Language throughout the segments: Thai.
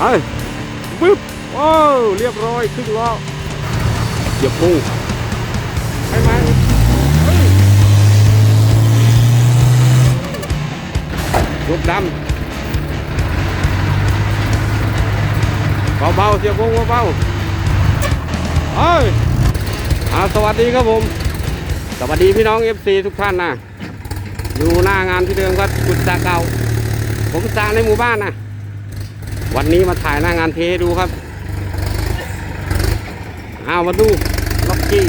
เฮ้ยปึ๊บโอ้เรียบร้อยครึ่งล้อเหยียบพุงไปไหมยกดำเบาๆเสียบพุงเบาๆเฮ้ยอาสวัสดีครับผม สวัสดีพี่น้อง FC ทุกท่านนะอยู่หน้างานที่เดิมครับกุดสาเก่า ผมสร้างในหมู่บ้านนะ วันนี้มาถ่ายหน้างานเทให้ดูครับเอามาดูล็อกกี้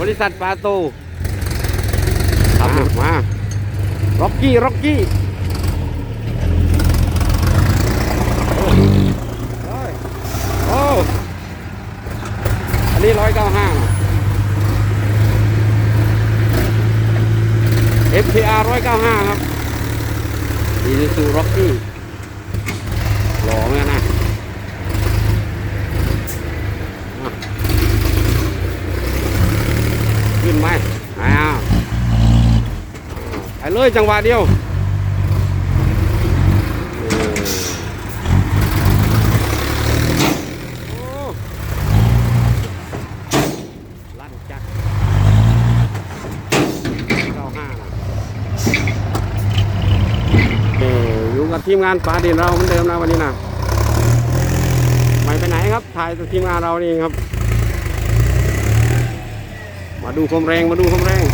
บริษัทปาโตมามาล็อกกี้ล็อกกี้โอ้ยโอ้อันนี้ร้อยเก้าห้า FTR ร้อยเก้าห้าครับอีซูร็อกกี้หล่อเหมือนกันนะอะขึ้นไหม อ้าวไปเลยจังหวะเดียวลั่นจักเก้าห้านะเอออยู่กับทีมงานฟ้าดินเราเหมือนเดิมนะวันนี้นะไม่ไปไหนครับ ถ่ายกับทีมงานเรานี่เองครับ มาดูความแรงมาดูความแรง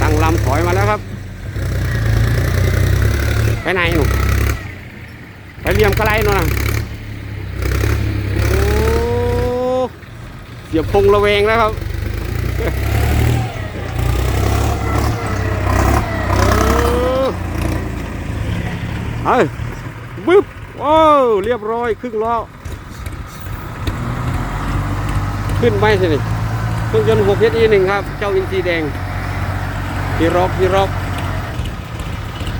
ตั้งลำถอยมาแล้วครับ ไปไหนหนูไปเรียมกระไรหนูนะโอ้เสียบพงระเวงแล้วครับ เฮ้ยบึ๊บโอ้เรียบร้อยครึ่งล้อขึ้นไปสินี่เครื่องยนต์6 SE 1ครับ เจ้าอินซีแดงพี่ร็อกพี่ร็อก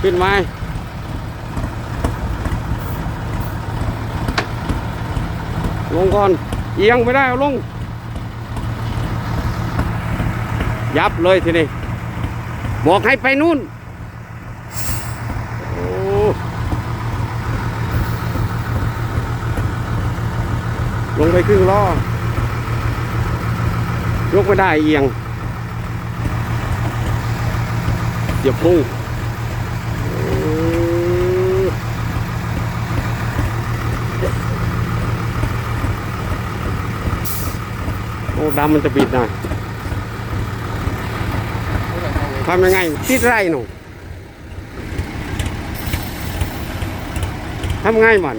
ขึ้นไหมลงก่อน เอียงไม่ได้เอาลง ยับเลยทีนี้ บอกให้ไปนู่นโอ้ ลงไปครึ่งล้อยกไม่ได้เอียงเสียบพุ่งโอ้ดำมันจะปิดนะทำยังไงติดไรหนูทำไงมัน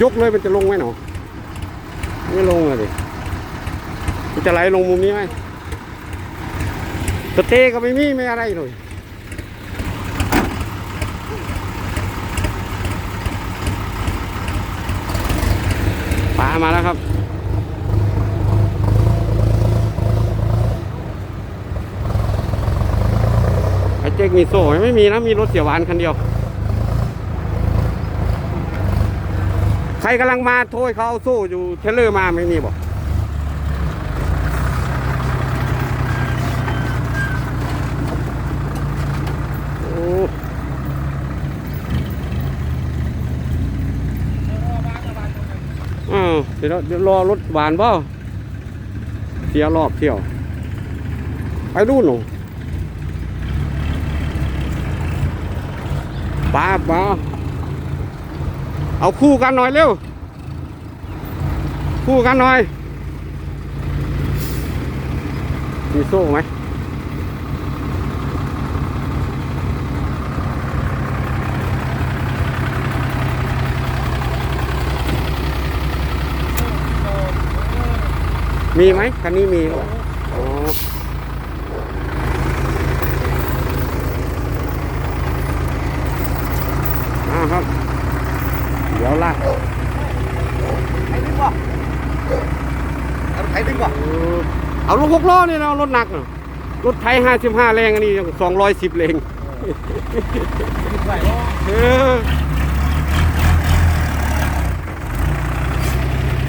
ยกเลยมันจะลงไหมหนูไม่ลงเลยดิมันจะไหลลงมุมนี้ไหมสเตก็ไม่มีไม่อะไรเลยปลามาแล้วครับไอ้เจ๊กมีโซ่ไมไม่มีนะมีรถเสียหวานคันเดียว ใครกำลังมาโทยเขาเอาโซ่อยู่เทเลอร์มาไม่มีบอกโอ้อ้าวเดี๋ยวเดี๋ยวรอรถหวานเป่าเสียรอบเที่ยว ไปดูหนูป้าป้า เอาคู่กันหน่อยเร็ว คู่กันหน่อย มีโซ่ไหมมีไหมคันนี้มีหรออ๋อครับ ดี๋ยวลากไอ้ดึงวะไอ้ดึงวะเออเอารถหกล้อนี่นะเอารถหนักน่ะรถไทยห้าสิบห้าแรงอันนี้สองร้อยสิบแรงไหวเออ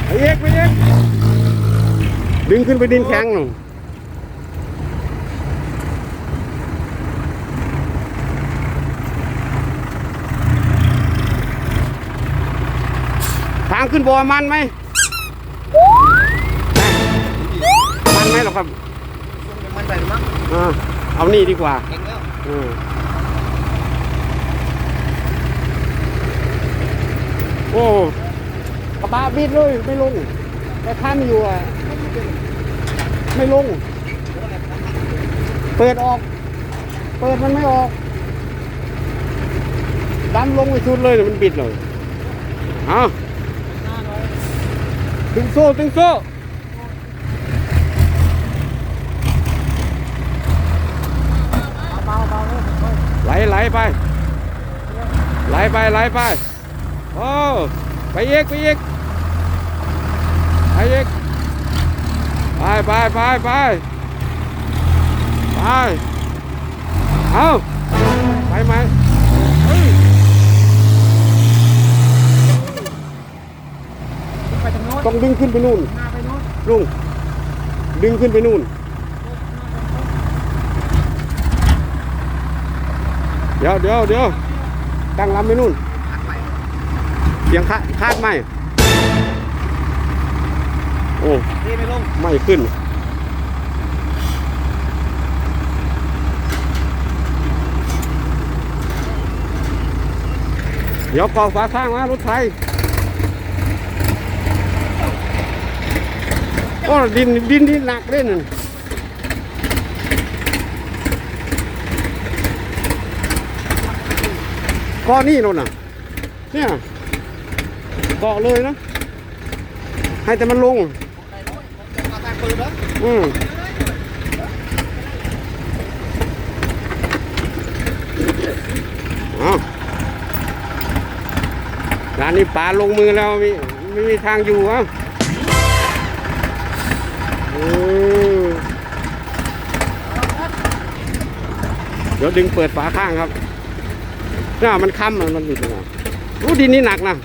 ไอ้เอกไปเอกดึงขึ้นไปดินแข็งหนูทาง ขึ้นบ่อมันไหมมันไหมหรอครับมันไปหรือมั้งอ่าเอานี่ดีกว่าเก่งแล้วเออโอ้กระบะบิดเลยไม่ลงแต่ท่านอยู่อะไม่ลง เปิดออก เปิดมันไม่ออกดันลงไปชุดเลยเดี๋ยวมันบิดเลย เอา ดึงโซ่ดึงโซ่เบาเบาเลยไหลไหลไปไหลไปไหลไปโอ้ไปอีกไปอีกไปอีกไปไปไปไปไปเอาไปไหมเฮ้ย ไปทางโน้น ต้องดึงขึ้นไปนู่นลุงดึงขึ้นไปนู่น เดี๋ยวเดี๋ยวเดี๋ยวตั้งลำไปนู่นเสียงคาดคาดไหมโอ้ไม่ลงไม่ขึ้นเดี๋ยวกองฝาข้างมารถไทย โอ้ดินดินนี่หนักเล่นนก้อนนี่โน่นน่ะ เนี่ยเกาะเลยนะ ให้แต่มันลงเอาตาปืนแล้วอืมเอาร้านนี้ป่าลงมือแล้วมีไม่มีทางอยู่อะอืม เดี๋ยวดึงเปิดฝาข้างครับน่ามันค้ำมันมันหลุดนะรู้ดินนี่หนักนะ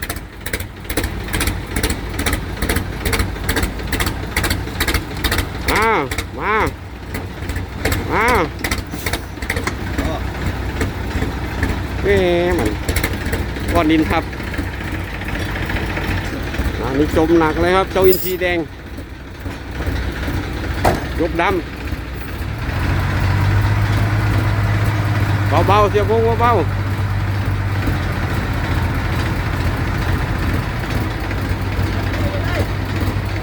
มามามาเอ๊ะมันก้อนดินครับอันนี้จมหนักเลยครับ เจ้าอินทรีแดง ยกดำเบาๆเสียพงเบาๆ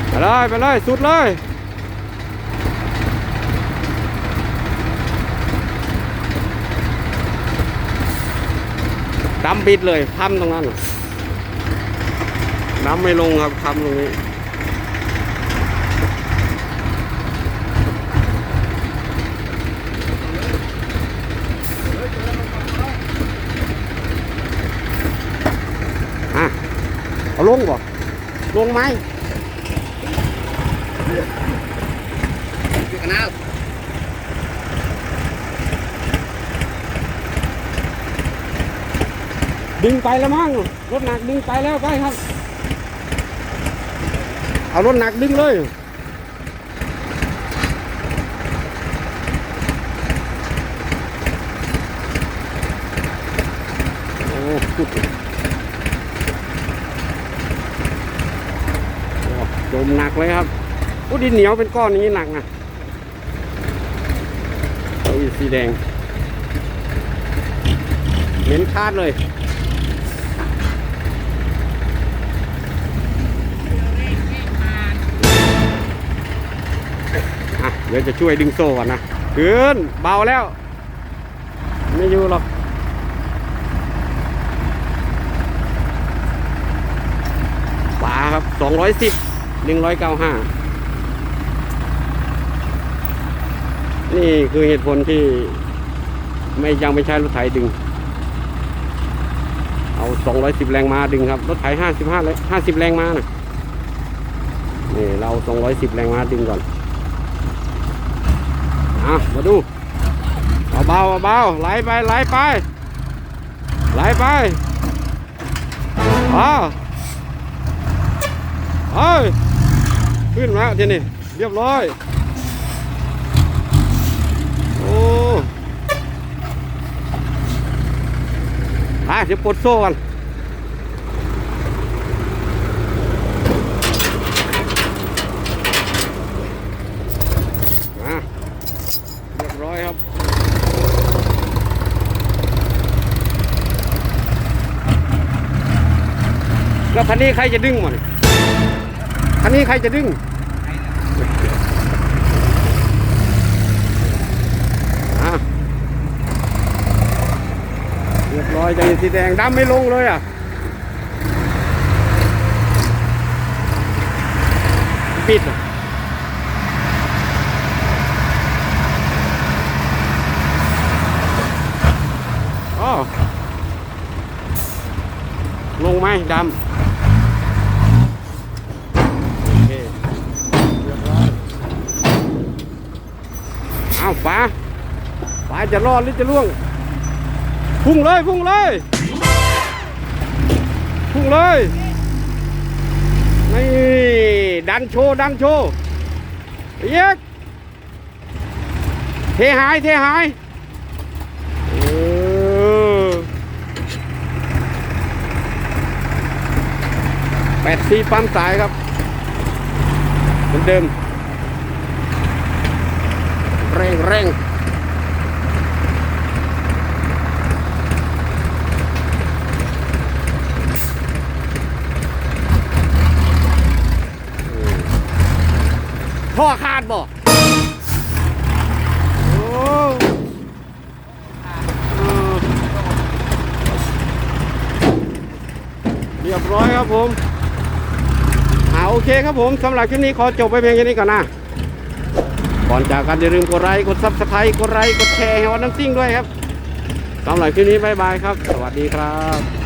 ไปเลยไปเลยสุดเลยดำบิดเลยทำตรงนั้นน้ำไม่ลงครับทำตรงนี้ อะ เอา ลงบ่ลงไหมอยู่กันน้าดึงไปแล้วมั้งรถหนักดึงไปแล้วไปครับ เอารถหนักดึงเลยโอ้สุดโอ้จ มหนักเลยครับโอ้ดินเหนียวเป็นก้อนอย่างนี้หนักนะอ้สีแดงเหม็นคาดเลยเดี๋ยวจะช่วยดึงโซ่ก่อนนะเกินเบาแล้ว ไม่อยู่หรอกป่าครับสองร้อยสิบ หนึ่งร้อยเก้าห้านี่คือเหตุผลที่ไม่ยังไม่ใช้รถไถดึง เอาสองร้อยสิบแรงม้าดึงครับ รถไถห้าสิบห้าห้าสิบแรงม้านะนี่เราสองร้อยสิบแรงม้าดึงก่อนอะมาดูเบาๆเบาไหลไปไหลไปไหลไปอ๋อเฮ้ย ขึ้นมาทีนี้เรียบร้อย โอ้อะเดี๋ยวปลดโซ่กันเรียบร้อยครับแล้วคันนี้ใครจะดึงมัน คันนี้ใครจะดึงอะเรียบร้อยใจสีแดงดำไม่ลงเลยอะ ปิดอะอ๋อลงไหมดำ โอเคเรียบร้อยเอาฝาฝาจะรอดหรือจะล่วง พุ่งเลยพุ่งเลย พุ่งเลยนี่ดันโชว์ดันโชว์เย็กเทหายเทหายแปดสี่ปั๊มสายครับ เหมือนเดิม เร่งเร่งท่อขาดบ่โอ้เออเรียบร้อยครับผม อ่าโอเคครับผมสำหรับคลิปนี้ขอจบไปเพียงแค่นี้ก่อนนะ ก่อนจากกันอย่าลืมกดไลค์กดซับสไครต์กดไลค์กดแชร์ให้วันน้ำซิ่งด้วยครับสำหรับคลิปนี้บายบายครับ สวัสดีครับ